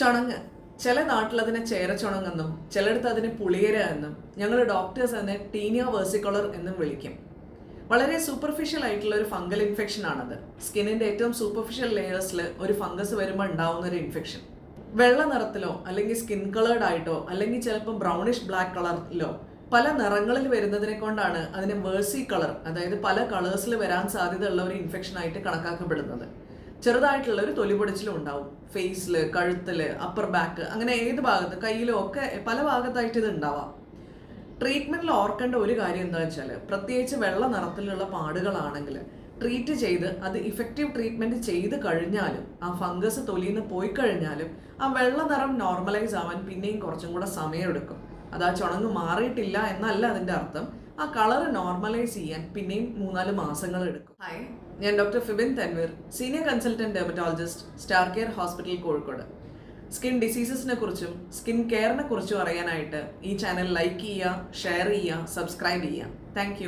ചുണങ്ങ്. ചില നാട്ടിൽ അതിനെ ചേരച്ചുണങ്ങെന്നും ചിലയിടത്ത് അതിനെ പുളിയര എന്നും ഞങ്ങൾ ഡോക്ടേഴ്സ് അതിനെ ടീനിയ വേഴ്സിക്കുളർ എന്നും വിളിക്കും. വളരെ സൂപ്പർഫിഷ്യൽ ആയിട്ടുള്ള ഒരു ഫംഗൽ ഇൻഫെക്ഷൻ ആണത്. സ്കിന്നിന്റെ ഏറ്റവും സൂപ്പർഫിഷ്യൽ ലെയേഴ്സിൽ ഒരു ഫംഗസ് വരുമ്പോൾ ഉണ്ടാവുന്ന ഒരു ഇൻഫെക്ഷൻ വെള്ള നിറത്തിലോ അല്ലെങ്കിൽ സ്കിൻ കളേർഡ് ആയിട്ടോ അല്ലെങ്കിൽ ചിലപ്പോൾ ബ്രൗണിഷ് ബ്ലാക്ക് കളറിലോ പല നിറങ്ങളിൽ വരുന്നതിനെ കൊണ്ടാണ് അതിന് വേഴ്സി കളർ അതായത് പല കളേഴ്സിൽ വരാൻ സാധ്യതയുള്ള ഒരു ഇൻഫെക്ഷൻ ആയിട്ട് കണക്കാക്കപ്പെടുന്നത്. ചെറുതായിട്ടുള്ള ഒരു തൊലിപൊടിച്ചിലും ഉണ്ടാവും. ഫേസിൽ കഴുത്തിൽ അപ്പർ ബാക്ക് അങ്ങനെ ഏത് ഭാഗത്ത് കയ്യിലും ഒക്കെ പല ഭാഗത്തായിട്ട് ഇത് ഉണ്ടാവാം. ട്രീറ്റ്മെന്റിൽ ഓർക്കേണ്ട ഒരു കാര്യം എന്താ വെച്ചാൽ പ്രത്യേകിച്ച് വെള്ള നിറത്തിലുള്ള പാടുകളാണെങ്കിൽ ട്രീറ്റ് ചെയ്ത് അത് ഇഫക്റ്റീവ് ട്രീറ്റ്മെന്റ് ചെയ്ത് കഴിഞ്ഞാലും ആ ഫംഗസ് തൊലിയിൽ നിന്ന് പോയി കഴിഞ്ഞാലും ആ വെള്ള നിറം നോർമലൈസ് ആവാൻ പിന്നെയും കുറച്ചും കൂടെ സമയമെടുക്കും. അത് ആ ചുണങ്ങ് മാറിയിട്ടില്ല എന്നല്ല അതിന്റെ അർത്ഥം. ആ കളർ നോർമലൈസ് ചെയ്യാൻ പിന്നെയും മൂന്നാൽ മാസങ്ങൾ എടുക്കും. ഹായ് ഞാൻ doctor Fibin Thanveer senior consultant dermatologist star care hospital Kozhikode. Skin ഡിസീസസിനെ കുറിച്ചും സ്കിൻ കെയറിനെ കുറിച്ചും അറിയാനായിട്ട് ഈ ചാനൽ ലൈക്ക് ചെയ്യുക ഷെയർ ചെയ്യുക സബ്സ്ക്രൈബ് ചെയ്യുക. താങ്ക്